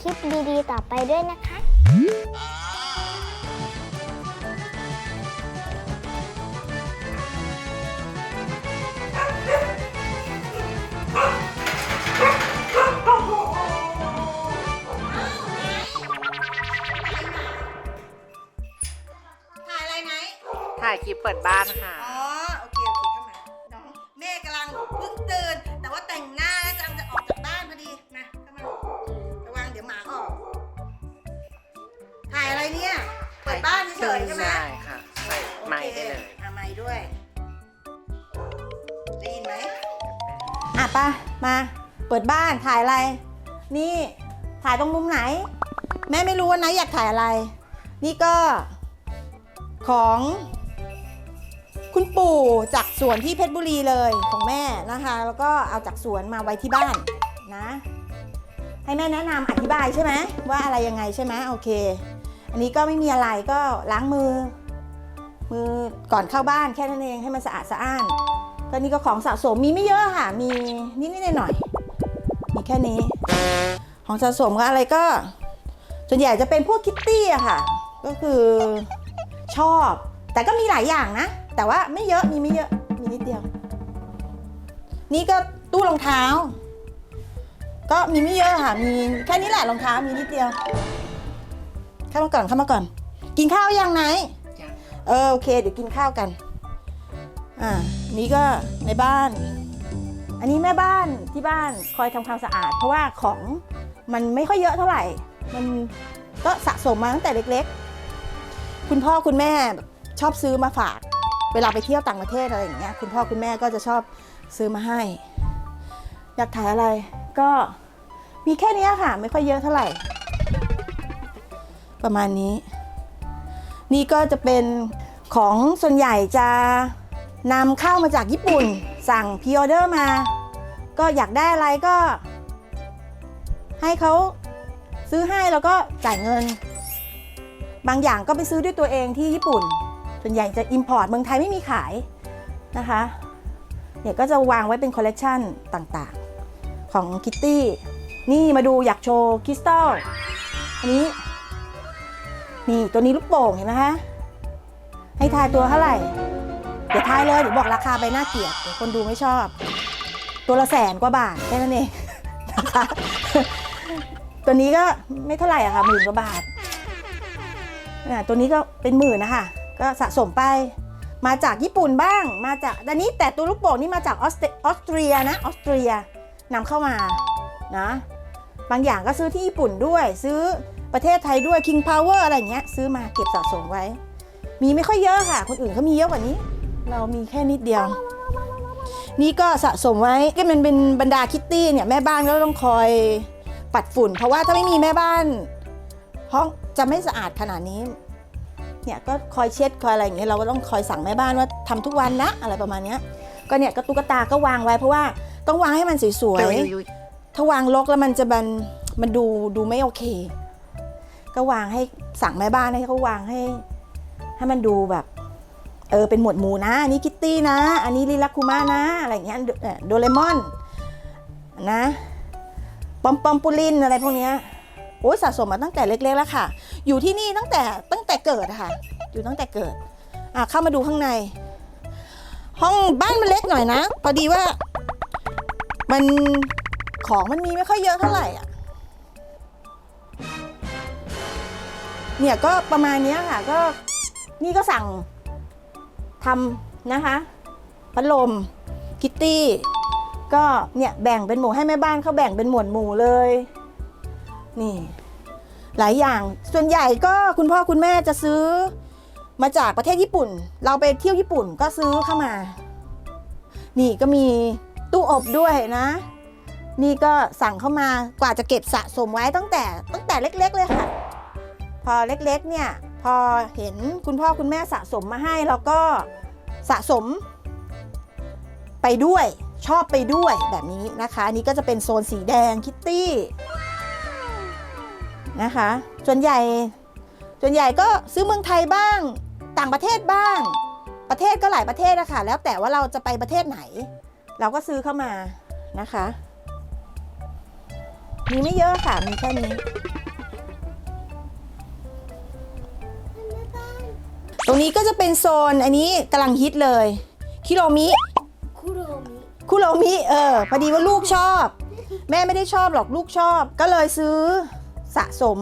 คลิปดีๆ ต่อไปด้วยนะคะถ่ายอะไรนะถ่ายคลิปเปิดบ้านค่ะ บ้านเฉยๆใช่ไหมใช่ค่ะใส่ไม้ได้เลยอะไม้ด้วยได้ยินไหมอะปะมา เปิดบ้านถ่ายอะไร นี่ถ่ายตรงมุมไหน แม่ไม่รู้ว่านะอยากถ่ายอะไร นี่ก็ของ คุณปู่จากสวนที่เพชรบุรีเลยของแม่นะคะ แล้วก็เอาจากสวนมาไว้ที่บ้านนะ ให้แม่แนะนำอธิบายใช่ไหมว่าอะไรยังไงใช่ไหมโอเค อันนี้ก็ไม่มีอะไรก็ล้างมือ มือก่อนเข้าบ้านแค่นั้นเองให้มันสะอาดสะอ้านก็นี่ก็ของสะสมมีไม่เยอะค่ะ มีนิดๆหน่อยๆมีแค่นี้ ของสะสมก็อะไรก็ส่วนใหญ่จะเป็นพวกคิตตี้อะค่ะ ก็คือชอบ แต่ก็มีหลายอย่างนะ แต่ว่าไม่เยอะมีไม่เยอะมีนิดเดียว นี่ก็ตู้รองเท้า ก็มีไม่เยอะค่ะ มีแค่นี้แหละรองเท้ามีนิดเดียว เข้ามาก่อนเข้ามาก่อน กินข้าวยังไหนเออโอเค เดี๋ยวกินข้าวกัน อ่า นี่ก็ในบ้าน อันนี้แม่บ้านที่บ้านคอยทำความสะอาด เพราะว่าของมันไม่ค่อยเยอะเท่าไหร่ มันก็สะสมมาตั้งแต่เล็กๆ คุณพ่อคุณแม่ชอบซื้อมาฝาก เวลาไปเที่ยวต่างประเทศอะไรอย่างเงี้ย คุณพ่อคุณแม่ก็จะชอบซื้อมาให้ อยากถ่ายอะไรก็มีแค่เนี้ยค่ะ ไม่ค่อยเยอะเท่าไหร่ ประมาณนี้ นี่ก็จะเป็นของส่วนใหญ่จะนำเข้ามาจากญี่ปุ่น สั่งพ r ออเดอร์มา ก็อยากได้อะไรก็ ให้เขาซื้อให้แล้วก็จ่ายเงิน บางอย่างก็ไปซื้อด้วยตัวเองที่ญี่ปุ่น ส่วนใหญ่จะ Import เมืองไทยไม่มีขายนะคะเนี่ยก็จะวางไว้เป็นคอลเลกชันต่างๆ ของคิตตี้ นี่มาดูอยากโชว์คริสตัลอันนี้ นี่ตัวนี้ลูกโป่งเห็นไหมคะ ให้ทายตัวเท่าไหร่ เดี๋ยวทายเลยเดี๋ยวบอกราคาไปน่าเกลียดเดี๋ยวคนดูไม่ชอบ ตัวละแสนกว่าบาทแค่นั้นเองนะคะตัวนี้ก็ไม่เท่าไหร่อะค่ะหมื่นกว่าบาทอ่าตัวนี้ก็เป็นหมื่นนะคะก็สะสมไปมาจากญี่ปุ่นบ้างมาจากอันนี้แต่ตัวลูกโป่งนี่มาจากออสเตออสเตรียนะออสเตรียนำเข้ามานะบางอย่างก็ซื้อที่ญี่ปุ่นด้วย ซื้อ ประเทศไทยด้วย King Power อะไรอย่างเงี้ยซื้อมาเก็บสะสมไว้ มีไม่ค่อยเยอะค่ะ คนอื่นเขามีเยอะกว่านี้ เรามีแค่นิดเดียว นี่ก็สะสมไว้ก็มันเป็นบรรดาคิตตี้เนี่ยแม่บ้านก็ต้องคอยปัดฝุ่น เพราะว่าถ้าไม่มีแม่บ้าน ห้องจะไม่สะอาดขนาดนี้เนี่ยก็คอยเช็ดคอยอะไรอย่างเงี้ยเราก็ต้องคอยสั่งแม่บ้านว่าทำทุกวันนะอะไรประมาณเนี้ยก็เนี่ยก็ตุ๊กตาก็วางไว้เพราะว่าต้องวางให้มันสวยๆถ้าวางรกแล้วมันจะมันมันดูดูไม่โอเค ก็วางให้สั่งแม่บ้านให้เขาวางให้ให้มันดูแบบ เออเป็นหมวดหมู่นะ อันนี้คิตตี้นะ อันนี้ลิลักคุมานะ อะไรอย่างเงี้ยโดเรมอนนะปอมปอมปูลินอะไรพวกเนี้ยโอ้ยสะสมมาตั้งแต่เล็กๆแล้วค่ะ อยู่ที่นี่ตั้งแต่ตั้งแต่เกิดค่ะ อยู่ตั้งแต่เกิดอะเข้ามาดูข้างใน ห้องบ้านมันเล็กหน่อยนะพอดีว่า มันของมันมีไม่ค่อยเยอะเท่าไหร่อะ เนี่ยก็ประมาณนี้ค่ะก็นี่ก็สั่งทำนะคะพัดลมคิตตี้ก็เนี่ยแบ่งเป็นหมู่ให้แม่บ้านเขาแบ่งเป็นหมวดหมู่เลย นี่ หลายอย่างส่วนใหญ่ก็คุณพ่อคุณแม่จะซื้อมาจากประเทศญี่ปุ่น เราไปเที่ยวญี่ปุ่นก็ซื้อเข้ามา นี่ก็มีตู้อบด้วยนะ นี่ก็สั่งเข้ามากว่าจะเก็บสะสมไว้ตั้งแต่ตั้งแต่เล็ก ๆ เลยค่ะ พอเล็กๆเนี่ยพอเห็นคุณพ่อคุณแม่สะสมมาให้เราก็สะสม ไปด้วยชอบไปด้วยแบบนี้นะคะอันนี้ก็จะเป็นโซนสีแดงคิตตี้นะคะส่วนใหญ่ส่วนใหญ่ก็ซื้อเมืองไทยบ้าง ต่างประเทศบ้าง ประเทศก็หลายประเทศอะค่ะแล้วแต่ว่าเราจะไปประเทศไหน เราก็ซื้อเข้ามานะคะ มีไม่เยอะค่ะ มีแค่นี้ รงนี้ก็จะเป็นโซนอันนี้กำลังฮิตเลย คิโรมิคุโรมิคุโรมิเออพอดีว่าลูกชอบ แม่ไม่ได้ชอบหรอกลูกชอบ ก็เลยซื้อสะสม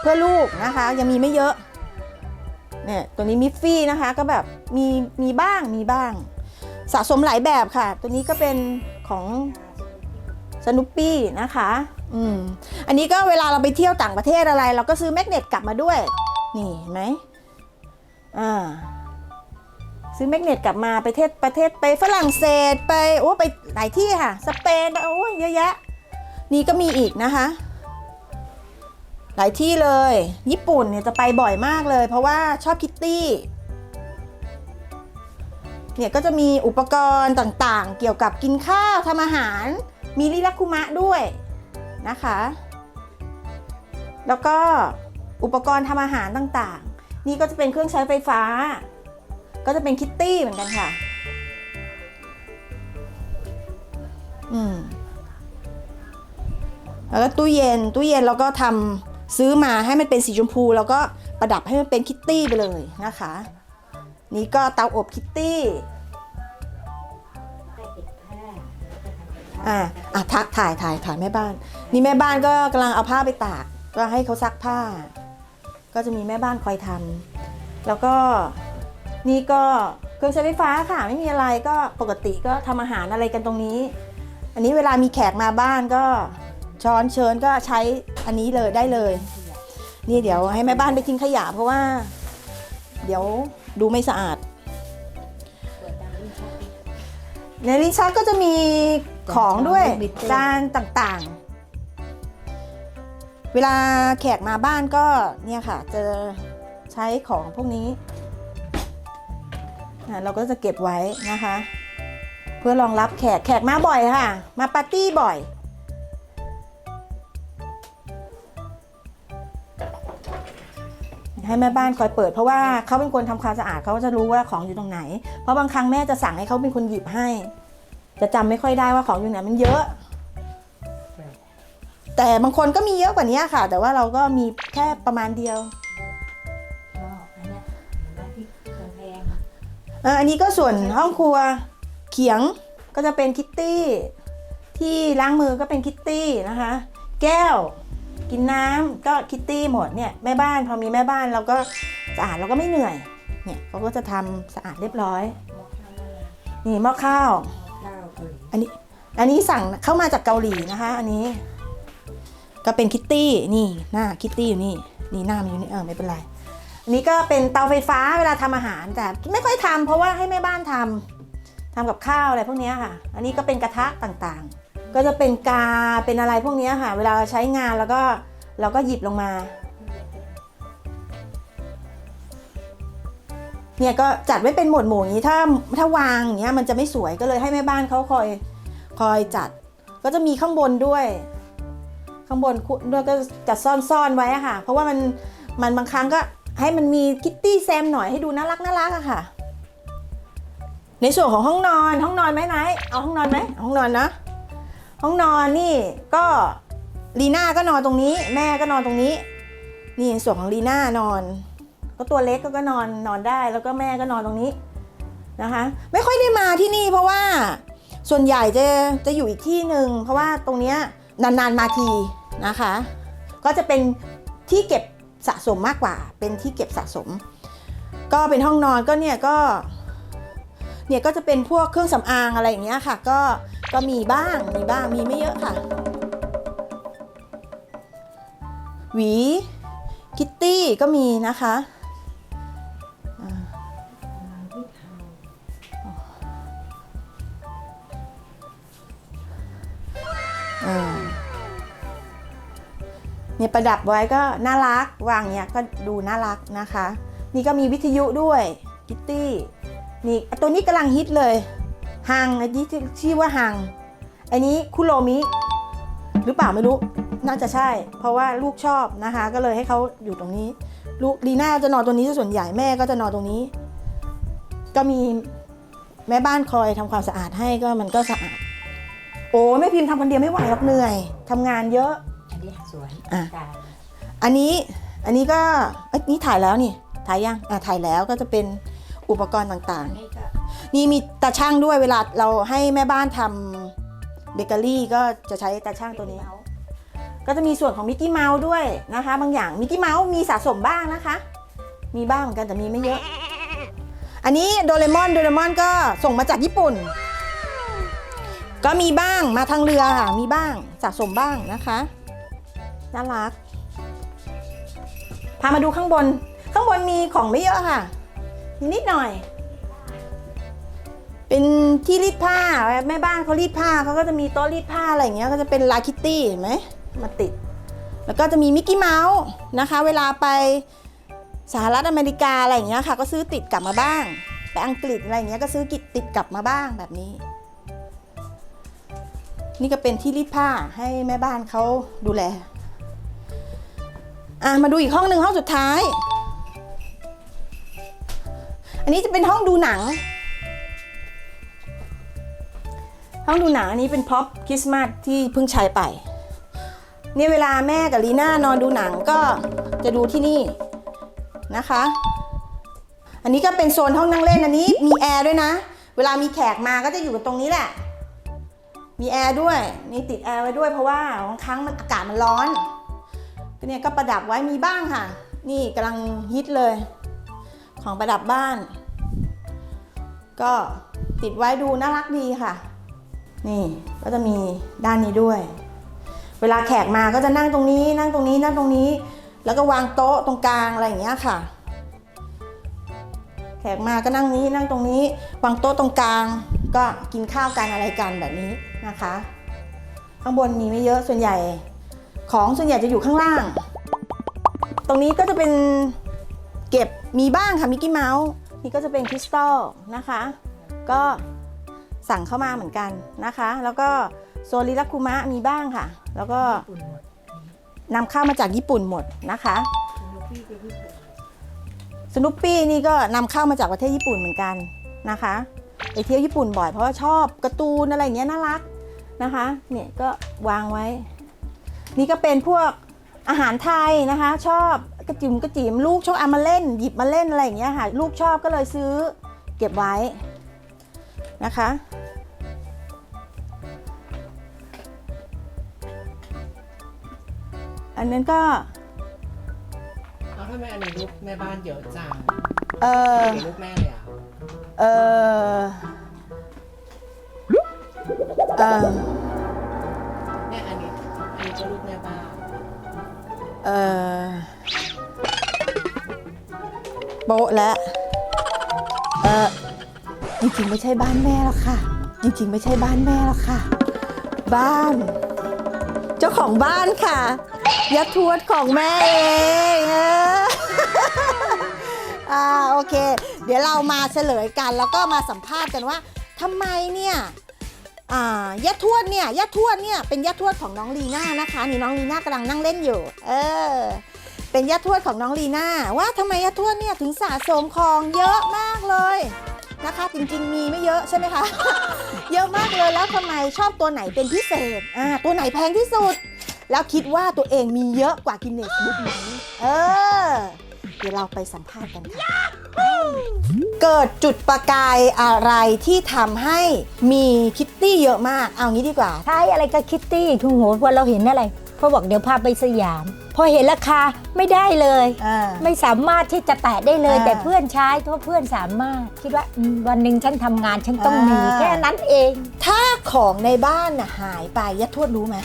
เพื่อลูกนะคะ ยังมีไม่เยอะเนี่ยตัวนี้มิฟฟี่นะคะก็แบบมีมีบ้างมีบ้าง สะสมหลายแบบค่ะ ตัวนี้ก็เป็นของสนุปปี้นะคะอืมอันนี้ก็เวลาเราไปเที่ยวต่างประเทศอะไร เราก็ซื้อแมกเนตกลับมาด้วย นี่เห็นไหม อ่าซื้อแมกเนตกลับมาไปเทศประเทศไปฝรั่งเศสไปโอ้ไปหลายที่ค่ะ สเปนโอ้ยเยอะแยะ นี่ก็มีอีกนะคะ หลายที่เลย ญี่ปุ่นเนี่ยจะไปบ่อยมากเลย เพราะว่าชอบคิตตี้เนี่ยก็จะมีอุปกรณ์ต่างๆ เกี่ยวกับกินข้าวทำอาหาร มีริลักคุมะด้วยนะคะ แล้วก็อุปกรณ์ทำอาหารต่างๆ นี่ก็จะเป็นเครื่องใช้ไฟฟ้า ก็จะเป็นคิตตี้เหมือนกันค่ะ อืมแล้วก็ตู้เย็น ตู้เย็นเราก็ทำซื้อมาให้มันเป็นสีชมพู แล้วก็ประดับให้มันเป็นคิตตี้ไปเลยนะคะ นี่ก็เตาอบคิตตี้อ่าอะทักถ่ายถ่ายถ่ายแม่บ้าน นี่แม่บ้านก็กำลังเอาผ้าไปตาก ก็ให้เขาซักผ้า ก็จะมีแม่บ้านคอยทำแล้วก็นี่ก็เครื่องใช้ไฟฟ้าค่ะ ไม่มีอะไรก็ปกติก็ทำอาหารอะไรกันตรงนี้ อันนี้เวลามีแขกมาบ้านก็ช้อนเชิญก็ใช้อันนี้เลยได้เลย นี่เดี๋ยวให้แม่บ้านไปทิ้งขยะเพราะว่า เดี๋ยวดูไม่สะอาดในลิ้นชักก็จะมีของด้วยจานต่างๆ เวลาแขกมาบ้านก็เนี่ยค่ะจะใช้ของพวกนี้อะเราก็จะเก็บไว้นะคะ เพื่อรองรับแขกแขกมาบ่อยค่ะ มาปาร์ตี้บ่อย ให้แม่บ้านคอยเปิดเพราะว่าเขาเป็นคนทำความสะอาดเขาก็จะรู้ว่าของอยู่ตรงไหน เพราะบางครั้งแม่จะสั่งให้เขาเป็นคนหยิบให้ จะจำไม่ค่อยได้ว่าของอยู่ไหนมันเยอะ แต่บางคนก็มีเยอะกว่านี้ค่ะ แต่ว่าเราก็มีแค่ประมาณเดียวเอออันนี้ก็ส่วนห้องครัวเขียงก็จะเป็นคิตตี้ ที่ล้างมือก็เป็นคิตตี้นะคะ แก้ว กินน้ำก็คิตตี้หมดเนี่ยแม่บ้านพอมีแม่บ้านเราก็สะอาดเราก็ไม่เหนื่อยเนี่ยเขาก็จะทำสะอาดเรียบร้อยนี่หม้อข้าว อันนี้อันนี้สั่งเข้ามาจากเกาหลีนะคะ อันนี้ ก็เป็นคิตตี้นี่หน้าคิตตี้อยู่นี่นี่หน้ามันอยู่นี่เออไม่เป็นไรอันนี้ก็เป็นเตาไฟฟ้าเวลาทำอาหารแต่ไม่ค่อยทำเพราะว่าให้แม่บ้านทำทำกับข้าวอะไรพวกนี้ค่ะ อันนี้ก็เป็นกระทะต่างๆ ก็จะเป็นกาเป็นอะไรพวกนี้ค่ะ เวลาใช้งานแล้วก็เราก็หยิบลงมาเนี่ยก็จัดไว้เป็นหมวดหมู่อย่างนี้ถ้าถ้าวางอย่างเงี้ยมันจะไม่สวยก็เลยให้แม่บ้านเขาคอยคอยจัด ก็จะมีข้างบนด้วย ข้างบนด้วยก็จัดซ่อนๆไว้อะค่ะ เพราะว่ามันมันบางครั้งก็ให้มันมีคิตตี้แซมหน่อยให้ดูน่ารักน่ารักอะค่ะ ในส่วนของห้องนอนห้องนอนไหมไหนเอาห้องนอนไหมห้องนอนนะ ห้องนอนนี่ก็ลีน่าก็นอนตรงนี้ แม่ก็นอนตรงนี้ นี่ส่วนของลีน่านอน ก็ตัวเล็กก็นอนนอนได้แล้วก็แม่ก็นอนตรงนี้นะคะ ไม่ค่อยได้มาที่นี่เพราะว่าส่วนใหญ่จะจะอยู่อีกที่หนึ่งเพราะว่าตรงเนี้ยนานๆมาที นะคะ ก็จะเป็นที่เก็บสะสมมากกว่า เป็นที่เก็บสะสม ก็เป็นห้องนอนก็เนี่ยก็เนี่ยก็จะเป็นพวกเครื่องสำอางอะไรอย่างเงี้ยค่ะ ก็ก็มีบ้างมีบ้างมีไม่เยอะค่ะ หวีคิตตี้ก็มีนะคะ เนี่ยประดับไว้ก็น่ารักวางเนี่ยก็ดูน่ารักนะคะ นี่ก็มีวิทยุด้วยคิตตี้นี่ตัวนี้กำลังฮิตเลยฮังอันนี้ชื่อว่าฮังอันนี้คุโรมิ หรือเปล่าไม่รู้น่าจะใช่ เพราะว่าลูกชอบนะคะ ก็เลยให้เขาอยู่ตรงนี้ ลูกลีน่าจะนอนตรงนี้ซะส่วนใหญ่แม่ก็จะนอนตรงนี้ ก็มีแม่บ้านคอยทำความสะอาดให้ก็มันก็สะอาด โอ้แม่พิมพ์ทำคนเดียวไม่ไหวหรอกเหนื่อยทำงานเยอะ อันนี้สวยอะ จ้ะอันนี้อันนี้ก็เอ้ยนี่ถ่ายแล้วนี่ถ่ายยังอะถ่ายแล้วก็จะเป็นอุปกรณ์ต่างอันนี้ก็ๆ นี่มีตาช่างด้วยเวลาเราให้แม่บ้านทำเบเกอรี่ก็จะใช้ตาช่างตัวนี้ ก็จะมีส่วนของมิกกี้เมาส์ด้วยนะคะ บางอย่างมิกกี้เมาส์มีสะสมบ้างนะคะ มีบ้างเหมือนกันแต่มีไม่เยอะ อันนี้โดเรมอนโดเรมอนก็ส่งมาจากญี่ปุ่น ก็มีบ้างมาทางเรือค่ะมีบ้างสะสมบ้างนะคะ น่ารัก พามาดูข้างบน ข้างบนมีของไม่เยอะค่ะมีนิดหน่อย เป็นที่รีดผ้า แม่บ้านเขารีดผ้าเขาก็จะมีโต๊ะรีดผ้าอะไรอย่างเงี้ย ก็จะเป็นลาคิตตี้เห็นไหม มาติด แล้วก็จะมีมิกกี้เมาส์นะคะ เวลาไปสหรัฐอเมริกาอะไรอย่างเงี้ยค่ะ ก็ซื้อติดกลับมาบ้าง ไปอังกฤษอะไรอย่างเงี้ยก็ซื้อกิดติดกลับมาบ้างแบบนี้นี่ก็เป็นที่รีดผ้าให้แม่บ้านเขาดูแล อะมาดูอีกห้องหนึ่งห้องสุดท้าย อันนี้จะเป็นห้องดูหนัง ห้องดูหนังอันนี้เป็นพ็อปคริสต์มาสที่เพิ่งใช้ไป เนี่ยเวลาแม่กับลีน่านอนดูหนังก็จะดูที่นี่นะคะ อันนี้ก็เป็นโซนห้องนั่งเล่นอันนี้มีแอร์ด้วยนะ เวลามีแขกมาก็จะอยู่กันตรงนี้แหละ มีแอร์ด้วย นี่ติดแอร์ไว้ด้วยเพราะว่าบางครั้งมันอากาศมันร้อน ก็เนี่ยก็ประดับไว้มีบ้างค่ะ นี่กำลังฮิตเลย ของประดับบ้าน ก็ติดไว้ดูน่ารักดีค่ะ นี่ก็จะมีด้านนี้ด้วย เวลาแขกมาก็จะนั่งตรงนี้ นั่งตรงนี้นั่งตรงนี้ แล้วก็วางโต๊ะตรงกลางอะไรอย่างเงี้ยค่ะ แขกมาก็นั่งนี้นั่งตรงนี้ วางโต๊ะตรงกลาง ก็กินข้าวกันอะไรกันแบบนี้นะคะ ข้างบนมีไม่เยอะส่วนใหญ่ ของส่วนใหญ่จะอยู่ข้างล่าง ตรงนี้ก็จะเป็นเก็บมีบ้างค่ะมิกกี้เมาส์นี่ก็จะเป็นคริสตัลนะคะ ก็สั่งเข้ามาเหมือนกันนะคะ แล้วก็โซลิลักคุมะมีบ้างค่ะ แล้วก็นำเข้ามาจากญี่ปุ่นหมดนะคะลูกพี่ไปญี่ปุ่นสนุปปี้นี่ก็นำเข้ามาจากประเทศญี่ปุ่นเหมือนกันนะคะไปเที่ยวญี่ปุ่นบ่อยเพราะว่าชอบการ์ตูนอะไรอย่างเงี้ยน่ารักนะคะ เนี่ยก็วางไว้ นี่ก็เป็นพวกอาหารไทยนะคะ ชอบกระจิ๋มกระจิ๋มลูกชอบเอามาเล่น หยิบมาเล่นอะไรอย่างเงี้ยค่ะ ลูกชอบก็เลยซื้อเก็บไว้นะคะ อันนั้นก็แล้วทำไมอันนี้รูปแม่บ้านเยอะจังเออมีรูปแม่เลยอะเออเออ โป๊ะแล้วเออจริงๆไม่ใช่บ้านแม่หรอกค่ะ จริงๆไม่ใช่บ้านแม่หรอกค่ะ บ้าน เจ้าของบ้านค่ะยัดทวดของแม่เองเอออ่าโอเค เดี๋ยวเรามาเฉลยกัน แล้วก็มาสัมภาษณ์กันว่าทำไมเนี่ย อ่าย่าทวดเนี่ยย่าทวดเนี่ยเป็นย่าทวดของน้องลีน่านะคะนี่น้องลีน่ากำลังนั่งเล่นอยู่ เออ เป็นย่าทวดของน้องลีน่าว่าทำไมย่าทวดเนี่ยถึงสะสมของเยอะมากเลยนะคะจริงๆมีไม่เยอะใช่ไหมคะ เยอะมากเลยแล้วทำไมชอบตัวไหนเป็นพิเศษอ่าตัวไหนแพงที่สุด แล้วคิดว่าตัวเองมีเยอะกว่ากินเนสบุ๊กไหมเออ เดี๋ยวเราไปสัมภาษณ์กันค่ะ เกิดจุดประกายอะไรที่ทำให้มีคิตตี้เยอะมาก เอางี้ดีกว่า ใช่อะไรก็คิตตี้ทุกโหพอเราเห็นอะไรเขาบอกเดี๋ยวพาไปสยาม พอเห็นราคาไม่ได้เลย อ่า ไม่สามารถที่จะแตะได้เลย อ่าแต่เพื่อนใช้เพราะเพื่อนสามารถ คิดว่าอืมวันหนึ่งฉันทำงานฉันต้องมีอ่า แค่นั้นเอง ถ้าของในบ้านน่ะหายไปยัดทวดรู้ไหม